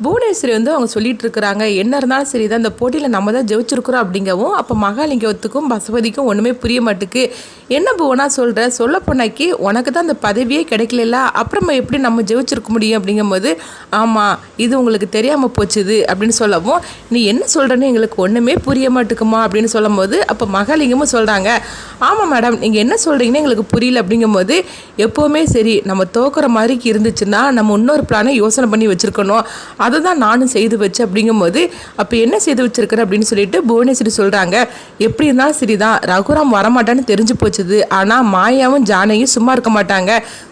புவனேஸ்வரி வந்து அவங்க சொல்லிட்டு இருக்கிறாங்க என்ன இருந்தாலும் சரி தான் இந்த போட்டியில் நம்ம தான் ஜெயிச்சிருக்கிறோம் அப்படிங்கவும் அப்போ மகாலிங்கத்துக்கும் பசுபதிக்கும் ஒன்றுமே புரிய மாட்டுக்கு. என்ன புவனா சொல்கிற சொல்ல போனாக்கி உனக்கு தான் அந்த பதவியே கிடைக்கல அப்புறமா எப்படி நம்ம ஜெயிச்சிருக்க முடியும் அப்படிங்கும்போது ஆமாம் இது உங்களுக்கு தெரியாமல் போச்சுது அப்படின்னு சொல்லவும் நீ என்ன சொல்கிறேன்னு எங்களுக்கு ஒன்றுமே புரிய மாட்டுக்குமா அப்படின்னு சொல்லும்போது அப்போ மகாலிங்கமும் சொல்கிறாங்க ஆமாம் மேடம் நீங்கள் என்ன சொல்கிறீங்கன்னு எங்களுக்கு புரியல அப்படிங்கும்போது எப்போவுமே சரி நம்ம தோக்குற மாதிரி இருந்துச்சுன்னா நம்ம இன்னொரு பிளானை யோசனை பண்ணி வச்சுருக்கணும். அதை தான் நானும் செய்து வச்சு அப்படிங்கும்போது அப்போ என்ன செய்து வச்சிருக்கிற அப்படின்னு சொல்லிட்டு புவனேஸ்வரி சொல்கிறாங்க எப்படி இருந்தாலும் சரிதான் ரகுராம் வரமாட்டான்னு தெரிஞ்சு போச்சுது. ஆனால் மாயாவும் ஜானையும் சும்மா இருக்க மாட்டாங்க.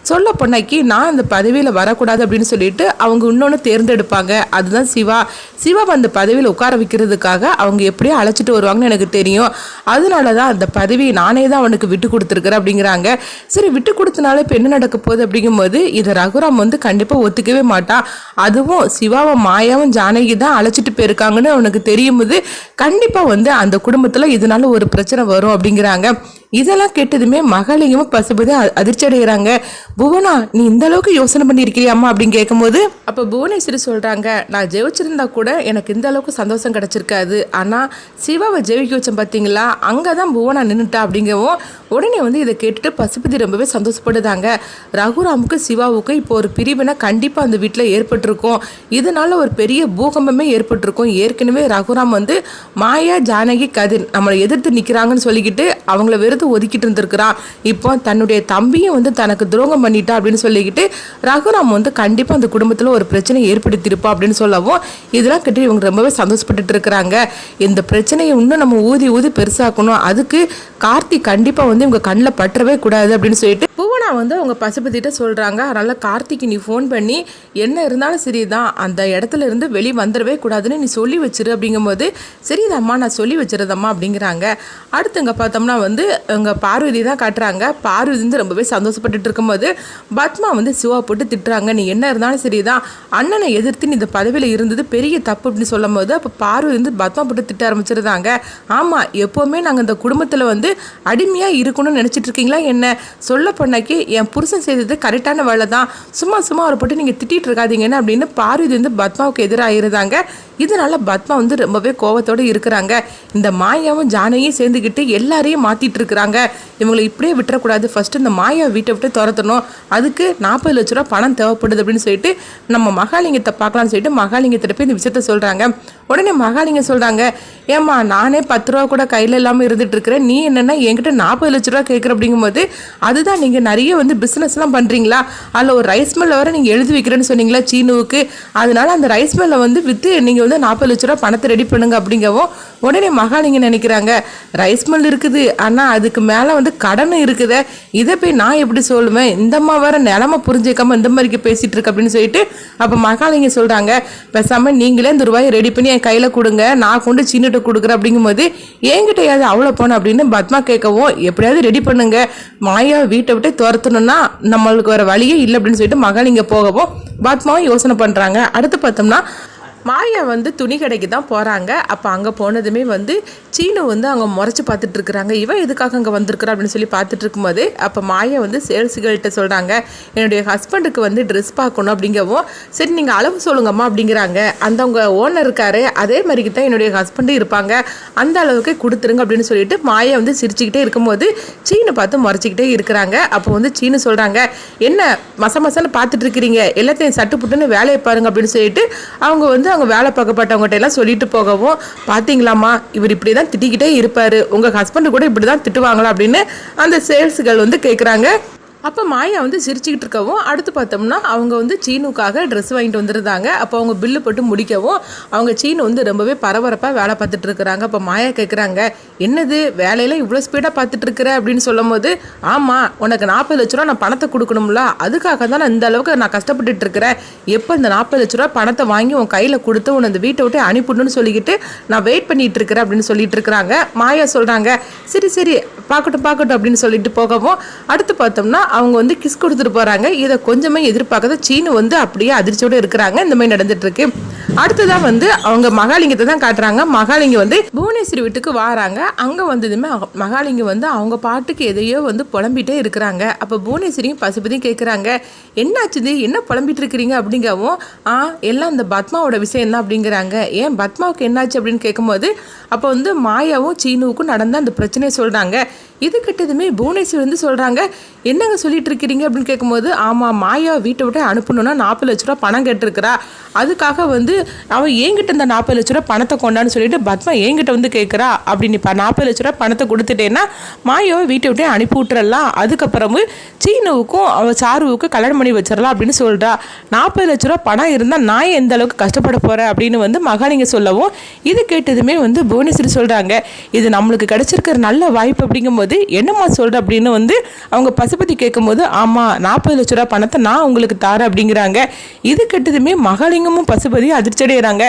சொல்ல பொண்ணாக்கி நான் அந்த பதவியில் வரக்கூடாது அப்படின்னு சொல்லிட்டு அவங்க இன்னொன்று தேர்ந்தெடுப்பாங்க. அதுதான் சிவா. சிவா அந்த பதவியில் உட்கார வைக்கிறதுக்காக அவங்க எப்படியோ அழைச்சிட்டு வருவாங்கன்னு எனக்கு தெரியும். அதனால தான் அந்த பதவியை நானே தான் அவனுக்கு விட்டு கொடுத்துருக்குறேன் அப்படிங்கிறாங்க. சரி விட்டு கொடுத்தனால இப்போ என்ன நடக்க போகுது அப்படிங்கும்போது இதை ரகுராம் வந்து கண்டிப்பாக ஒத்துக்கவே மாட்டான் அதுவும் சிவா சிவாவை மாயாவும் ஜானகி தான் அழைச்சிட்டு போயிருக்காங்கன்னு அவனுக்கு தெரியும் போது கண்டிப்பாக வந்து அந்த குடும்பத்தில் இதனால ஒரு பிரச்சனை வரும் அப்படிங்கிறாங்க. இதெல்லாம் கேட்டதுமே மகளையும் பசுபதி அ- அதிர்ச்சி அடைகிறாங்க புவனா நீ இந்த அளவுக்கு யோசனை பண்ணியிருக்கிறியாம்மா அப்படின்னு கேட்கும்போது அப்போ புவனேஸ்வரி சொல்கிறாங்க நான் ஜெயிச்சிருந்தா கூட எனக்கு இந்த அளவுக்கு சந்தோஷம் கிடச்சிருக்காது. ஆனால் சிவாவை ஜெயிக்க வச்சேன் பார்த்தீங்களா அங்கே தான் புவனா நின்றுட்டா அப்படிங்கவும் உடனே வந்து இதை கேட்டுட்டு பசுபதி ரொம்பவே சந்தோஷப்படுதாங்க. ரகுராமுக்கு சிவாவுக்கும் இப்போ ஒரு பிரிவினை கண்டிப்பாக அந்த வீட்டில் ஏற்பட்டிருக்கும். இதனால ஒரு பெரிய பூகம்பமே ஏற்பட்டிருக்கும். ஏற்கனவே ரகுராம் வந்து மாயா ஜானகி கதிர் நம்மளை எதிர்த்து நிற்கிறாங்கன்னு சொல்லிக்கிட்டு அவங்கள வெறுத்து ஒதுக்கிட்டு இருந்திருக்கிறான் இப்போ தன்னுடைய தம்பியும் வந்து தனக்கு துரோகம் பண்ணிட்டா அப்படின்னு சொல்லிக்கிட்டு ரகுராம் வந்து கண்டிப்பாக அந்த குடும்பத்தில் ஒரு பிரச்சனை ஏற்படுத்தியிருப்பா அப்படின்னு சொல்லவும் இதெல்லாம் கேட்டு இவங்க ரொம்பவே சந்தோஷப்பட்டுட்டு இருக்கிறாங்க. இந்த பிரச்சனையை இன்னும் நம்ம ஊதி ஊதி பெருசாக்கணும். அதுக்கு கார்த்தி கண்டிப்பாக வந்து இவங்க கண்ணில் பற்றவே கூடாது அப்படின்னு சொல்லிட்டு வந்து அவங்க பசுபதிட்ட சொல்கிறாங்க அதனால் கார்த்திக்கு நீ ஃபோன் பண்ணி என்ன இருந்தாலும் சரி தான். அந்த இடத்துல இருந்து வெளியே வந்துடவே கூடாதுன்னு நீ சொல்லி வச்சிரு. அப்படிங்கும்போது சரிதாம்மா நான் சொல்லி வச்சிருதம்மா அப்படிங்கிறாங்க. அடுத்து இங்கே பார்த்தோம்னா வந்து இங்கே பார்வதி தான் காட்டுறாங்க. பார்வதி வந்து ரொம்பவே சந்தோஷப்பட்டுட்டு இருக்கும்போது பத்மா வந்து சிவா போட்டு திட்டுறாங்க. நீ என்ன இருந்தாலும் சரி தான். அண்ணனை எதிர்த்து நீ இந்த பதவியில் இருந்தது பெரிய தப்பு. அப்படின்னு சொல்லும் போது அப்போ பார்வதி வந்து பத்மா போட்டு திட்ட ஆரம்பிச்சிருந்தாங்க. ஆமாம் எப்போவுமே நாங்கள் இந்த குடும்பத்தில் வந்து அடிமையாக இருக்கணும்னு நினச்சிட்டு இருக்கீங்களா என்ன? சொல்ல பொண்ணாக்கி என் புருஷன் செய்தது கரெக்டான வேலை தான் சும்மா சும்மா அவரை போட்டு நீங்கள் திட்டிட்டு இருக்காதீங்கன்னு அப்படின்னு பார்வதி வந்து பத்மாவுக்கு எதிராக இருந்தாங்க இதனால பத்மா வந்து ரொம்பவே கோவத்தோடு இருக்கிறாங்க. இந்த மாயாவும் ஜானையும் சேர்ந்துக்கிட்டு எல்லாரையும் மாற்றிட்டு இருக்கிறாங்க. இவங்களை இப்படியே விட்டுறக்கூடாது. ஃபஸ்ட்டு இந்த மாயா வீட்டை விட்டு துரத்தணும். அதுக்கு நாற்பது லட்ச ரூபா பணம் தேவைப்படுது அப்படின்னு சொல்லிட்டு நம்ம மகாலிங்கத்தை பார்க்கலாம்னு சொல்லிட்டு மகாலிங்கத்திட்ட போய் இந்த விஷயத்த சொல்கிறாங்க உடனே மகாலிங்க சொல்கிறாங்க ஏம்மா நானே பத்து ரூபா கூட கையில் இல்லாமல் இருந்துட்டு இருக்கிறேன். நீ என்னென்னா என்கிட்ட நாற்பது லட்ச ரூபா கேட்குற அப்படிங்கும்போது அதுதான் நீங்கள் நிறைய வந்து பிஸ்னஸ்லாம் பண்ணுறீங்களா அதில் ஒரு ரைஸ் மில்லை வர நீங்கள் எழுதி வைக்கிறேன்னு சொன்னீங்களா சீனுவுக்கு? அதனால அந்த ரைஸ் மில்லை வந்து விற்று நீங்கள் வந்து நாற்பது லட்ச ரூபா பணத்தை ரெடி பண்ணுங்க அப்படிங்கவும் உடனே மகாலிங்க நினைக்கிறாங்க ரைஸ் மில் இருக்குது ஆனால் அதுக்கு மேலே வந்து கடன் இருக்குதே. இதை போய் நான் எப்படி சொல்லுவேன்? இந்தம்மா வேற நிலமை புரிஞ்சுக்காம இந்த மாதிரிக்கு பேசிகிட்டு இருக்கு அப்படின்னு சொல்லிட்டு அப்போ மகாலிங்க சொல்கிறாங்க பேசாமல் நீங்களே இந்த ரூபாயை ரெடி பண்ணி என் கையில் கொடுங்க. நான் கொண்டு சின்னிட்ட கொடுக்குறேன் அப்படிங்கும்போது என்கிட்டயாவது அவ்வளோ போனேன் அப்படின்னு பத்மா கேட்கவும் எப்படியாவது ரெடி பண்ணுங்க. மாயா வீட்டை விட்டு துரத்தணும்னா நம்மளுக்கு வர வழியே இல்லை அப்படின்னு சொல்லிட்டு மகாலிங்க போகவும் பத்மாவும் யோசனை பண்ணுறாங்க அடுத்து பார்த்தோம்னா மாயா வந்து துணி கடைக்கு தான் போகிறாங்க அப்போ அங்கே போனதுமே வந்து சீனு வந்து அவங்க முறைச்சி பார்த்துட்டு இருக்கிறாங்க. இவன் எதுக்காக அங்கே வந்திருக்கிறா அப்படின்னு சொல்லி பார்த்துட்டு இருக்கும்போது அப்போ மாயா வந்து சேல்ஸுகள்கிட்ட சொல்கிறாங்க என்னுடைய ஹஸ்பண்டுக்கு வந்து ட்ரெஸ் பார்க்கணும் அப்படிங்கவும் சரி நீங்கள் அளவு சொல்லுங்கம்மா அப்படிங்கிறாங்க. அந்த அவங்க ஓனர் இருக்காரு. அதே மாதிரிக்கு தான் என்னுடைய ஹஸ்பண்டும் இருப்பாங்க. அந்த அளவுக்கு கொடுத்துருங்க அப்படின்னு சொல்லிட்டு மாயா வந்து சிரிச்சுக்கிட்டே இருக்கும்போது சீனை பார்த்து முறைச்சிக்கிட்டே இருக்கிறாங்க. அப்போ வந்து சீனு சொல்கிறாங்க என்ன மச மசன்னு பார்த்துட்டு இருக்கிறீங்க? எல்லாத்தையும் சட்டு புட்டுன்னு வேலையை பாருங்க அப்படின்னு சொல்லிட்டு அவங்க வந்து அவங்க வேலை பார்க்கப்பட்டவங்ககிட்ட எல்லாம் சொல்லிட்டு போகவும் பார்த்தீங்களாம்மா இவர் இப்படி தான் திட்டிக்கிட்டே இருப்பார். உங்கள் ஹஸ்பண்டு கூட இப்படி தான் திட்டுவாங்களா? அப்படின்னு அந்த சேல்ஸுகள் வந்து கேட்குறாங்க அப்போ மாயா வந்து சிரிச்சுக்கிட்டு இருக்கவும் அடுத்து பார்த்தோம்னா அவங்க வந்து சீனுக்காக ட்ரெஸ் வாங்கிட்டு வந்துருந்தாங்க. அப்போ அவங்க பில்லு போட்டு முடிக்கவும் அவங்க சீனு வந்து ரொம்பவே பரபரப்பாக வேலை பார்த்துட்டு இருக்கிறாங்க. அப்போ மாயா கேட்குறாங்க என்னது வேலையில இவ்வளோ ஸ்பீடாக பார்த்துட்டு இருக்கிற? அப்படின்னு சொல்லும் போது ஆமாம் உனக்கு நாற்பது லட்ச ரூபா நான் பணத்தை கொடுக்கணும்ல. அதுக்காக தான் நான் இந்த அளவுக்கு நான் கஷ்டப்பட்டுட்டு இருக்கிறேன். எப்போ இந்த நாற்பது லட்ச ரூபா பணத்தை வாங்கி உன் கையில் கொடுத்து உன்னை இந்த வீட்டை விட்டு அனுப்பிடணும்னு சொல்லிக்கிட்டு நான் வெயிட் பண்ணிட்டு இருக்கிறேன் அப்படின்னு சொல்லிட்டு இருக்கிறாங்க. மாயா சொல்கிறாங்க சரி சரி பார்க்கட்டும் பார்க்கட்டும் அப்படின்னு சொல்லிட்டு போகவும் அடுத்து பார்த்தோம்னா அவங்க வந்து கிஸ் கொடுத்துட்டு போகிறாங்க இதை கொஞ்சமே எதிர்பார்க்காத சீனு வந்து அப்படியே அதிர்ச்சியோடு இருக்கிறாங்க. இந்த மாதிரி நடந்துட்டு அடுத்ததாக வந்து அவங்க மகாலிங்கத்தை தான் காட்டுறாங்க. மகாலிங்கம் வந்து புவனேஸ்வரி வீட்டுக்கு வராங்க. அங்கே வந்ததுமே மகாலிங்கம் வந்து அவங்க பாட்டுக்கு எதையோ வந்து புலம்பிட்டே இருக்கிறாங்க. அப்போ புவனேஸ்வரியும் பசுபதியும் கேட்குறாங்க என்னாச்சுது என்ன புலம்பிட்டு இருக்கிறீங்க? அப்படிங்கவும் ஆ எல்லாம் இந்த பத்மாவோட விஷயம் தான் அப்படிங்கிறாங்க. ஏன் பத்மாவுக்கு என்னாச்சு அப்படின்னு கேட்கும்போது அப்போ வந்து மாயாவும் சீனுவுக்கும் நடந்த அந்த பிரச்சனையை சொல்கிறாங்க இது கிட்டதுமே புவனேஸ்வரி வந்து சொல்கிறாங்க என்னங்க சொல்லிட்டு இருக்கிறீங்க? அப்படின்னு கேட்கும்போது ஆமாம் மாயா வீட்டை விட்டு அனுப்பணும்னா நாற்பது லட்ச ரூபா பணம் கேட்டிருக்கிறா. அதுக்காக வந்து அவன் என்கிட்ட இந்த நாற்பது லட்ச ரூபா பணத்தை கொண்டான்னு சொல்லிட்டு பத்மா என்கிட்ட வந்து கேட்குறா அப்படின்னு இப்போ நாற்பது லட்ச ரூபா பணத்தை கொடுத்துட்டேன்னா மாயாவை வீட்டை விட்டே அனுப்பி விட்டுறலாம். அதுக்கப்புறமும் சீனுவுக்கும் அவள் சாருவுக்கும் கல்யாணம் பண்ணி வச்சிடலாம் அப்படின்னு சொல்கிறா நாற்பது லட்ச ரூபா பணம் இருந்தால் நான் எந்த அளவுக்கு கஷ்டப்பட போகிறேன் அப்படின்னு வந்து மகாலிங்க சொல்லவும் இது கேட்டதுமே வந்து புவனேஸ்வரி சொல்கிறாங்க இது நம்மளுக்கு கிடைச்சிருக்கிற நல்ல வாய்ப்பு அப்படிங்கும்போது என்னம்மா சொல்கிற அப்படின்னு வந்து அவங்க பசுபதி கேட்கும்போது ஆமாம் நாற்பது லட்ச ரூபா பணத்தை நான் உங்களுக்கு தாரேன் அப்படிங்கிறாங்க. இது கேட்டதுமே மகாலிங்கமும் பசுபதி அதிர்ச்சி அடைகிறாங்க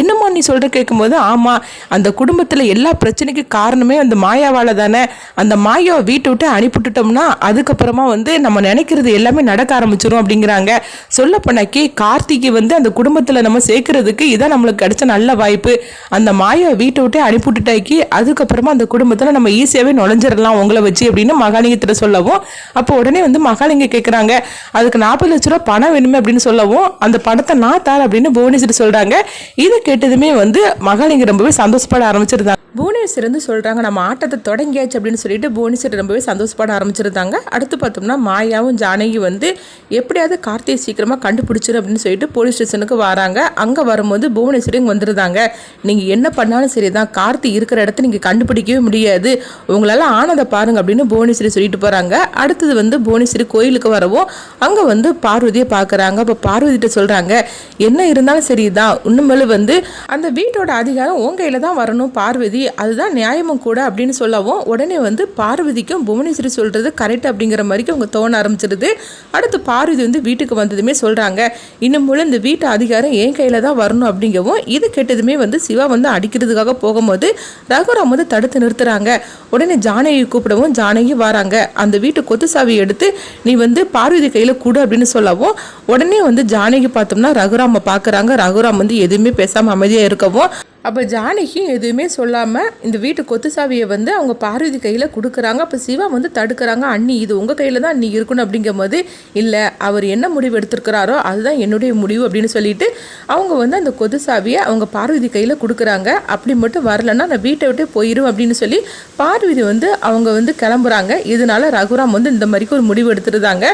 என்னம்மா நீ சொல்கிற கேட்கும்போது ஆமாம் அந்த குடும்பத்தில் எல்லா பிரச்சனைக்கு காரணமே அந்த மாயாவால் தானே. அந்த மாயாவை வீட்டை விட்டு அனுப்பிவிட்டுட்டோம்னா அதுக்கப்புறமா வந்து நம்ம நினைக்கிறது எல்லாமே நடக்க ஆரம்பிச்சிடும் அப்படிங்கிறாங்க. சொல்ல போனாக்கி கார்த்திகை வந்து அந்த குடும்பத்தில் நம்ம சேர்க்கறதுக்கு இதான் நம்மளுக்கு கிடைச்ச நல்ல வாய்ப்பு. அந்த மாயாவை வீட்டை விட்டு அனுப்பிவிட்டுட்டாக்கி அதுக்கப்புறமா அந்த குடும்பத்தில் நம்ம ஈஸியாகவே நுழைஞ்சிடலாம் உங்களை வச்சு அப்படின்னு மகாலிங்கத்தில் சொல்லவும். அப்போ உடனே வந்து மகாலிங்க கேட்குறாங்க அதுக்கு நாற்பது லட்ச ரூபா பணம் வேணுமே அப்படின்னு சொல்லவும் அந்த பணத்தை நான் தரேன் அப்படின்னு புவனேஸ்வரி சொல்கிறாங்க இதை கேட்டதுமே வந்து மகாலிங்க ரொம்பவே சந்தோஷப்பட ஆரம்பிச்சிருந்தாங்க. புவனேஸ்வர் வந்து சொல்கிறாங்க நம்ம ஆட்டத்தை தொடங்கியாச்சு அப்படின்னு சொல்லிட்டு புவனேஸ்வர் ரொம்பவே சந்தோஷப்பட ஆரம்பிச்சிருந்தாங்க. அடுத்து பார்த்தோம்னா மாயாவும் ஜானகி வந்து எப்படியாவது கார்த்தியை சீக்கிரமாக கண்டுபிடிச்சிரு அப்படின்னு சொல்லிட்டு போலீஸ் ஸ்டேஷனுக்கு வராங்க. அங்கே வரும்போது புவனேஸ்வரி இங்கே வந்துருந்தாங்க. நீங்கள் என்ன பண்ணாலும் சரி தான் கார்த்தி இருக்கிற இடத்த நீங்கள் கண்டுபிடிக்கவே முடியாது. உங்களால் ஆனதை பாருங்க அப்படின்னு புவனேஸ்வரி சொல்லிட்டு போகிறாங்க அடுத்தது வந்து புவனேஸ்வரி கோயிலுக்கு வரவும் அங்கே வந்து பார்வதியை பார்க்குறாங்க. அப்போ பார்வதிட்ட சொல்கிறாங்க என்ன இருந்தாலும் சரி தான் உண்மையில வந்து அந்த வீட்டோட அதிகாரம் உன் கையில் தான் வரணும் பார்வதி. அதுதான் நியாயமும் கூட அப்படின்னு சொல்லவும் உடனே வந்து பார்வதிக்கும் புவனேஸ்வரி சொல்கிறது கரெக்ட் அப்படிங்கிற மாதிரிக்கு அவங்க தோண ஆரம்பிச்சிருது. அடுத்து பார்வதி வந்து வீட்டுக்கு வந்ததுமே சொல்கிறாங்க இன்னும் மூலம் இந்த வீட்டு அதிகாரம் என் கையில் தான் வரணும் அப்படிங்கவும் இது கேட்டதுமே வந்து சிவா வந்து அடிக்கிறதுக்காக போகும்போது ரகுராம் வந்து தடுத்து நிறுத்துறாங்க. உடனே ஜானகி கூப்பிடவும் ஜானகி வராங்க. அந்த வீட்டு கொத்து சாவி எடுத்து நீ வந்து பார்வதி கையில் கொடு அப்படின்னு சொல்லவும் உடனே வந்து ஜானகி பார்த்தோம்னா ரகுராமை பார்க்குறாங்க ரகுராம் வந்து எதுவுமே பேசாமல் அமைதியாக இருக்கவும் அப்போ ஜானகியும் எதுவுமே சொல்லாமல் இந்த வீட்டு கொத்து சாவியை வந்து அவங்க பார்வதி கையில் கொடுக்குறாங்க. அப்போ சிவா வந்து தடுக்கிறாங்க. அண்ணி இது உங்கள் கையில் தான் அண்ணி இருக்கணும் அப்படிங்கும்போது இல்லை அவர் என்ன முடிவு எடுத்திருக்கிறாரோ அதுதான் என்னுடைய முடிவு அப்படின்னு சொல்லிட்டு அவங்க வந்து அந்த கொத்து சாவியை அவங்க பார்வதி கையில் கொடுக்குறாங்க. அப்படி மட்டும் வரலன்னா நான் வீட்டை விட்டு போயிடும் அப்படின்னு சொல்லி பார்வதி வந்து அவங்க வந்து கிளம்புறாங்க. இதனால ரகுராம் வந்து இந்த மாதிரிக்கு ஒரு முடிவு எடுத்துருந்தாங்க.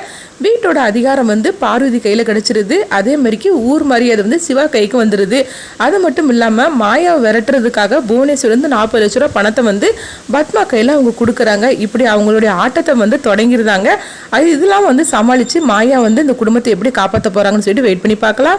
வீட்டோட அதிகாரம் வந்து பார்வதி கையில் கிடச்சிருது. அதே மாதிரிக்கு ஊர் மரியாதை வந்து சிவா கைக்கு வந்துடுது அது மட்டும் இல்லாமல் மாயாவை விரட்டுறதுக்காக புவனேஸ்வர்லேருந்து நாற்பது லட்ச ரூபா பணத்தை வந்து பத்மா கையில் அவங்க கொடுக்குறாங்க. இப்படி அவங்களுடைய ஆட்டத்தை வந்து தொடங்கியிருந்தாங்க. அது இதெல்லாம் வந்து சமாளித்து மாயா வந்து இந்த குடும்பத்தை எப்படி காப்பாற்ற போகிறாங்கன்னு சொல்லிட்டு வெயிட் பண்ணி பார்க்கலாம்.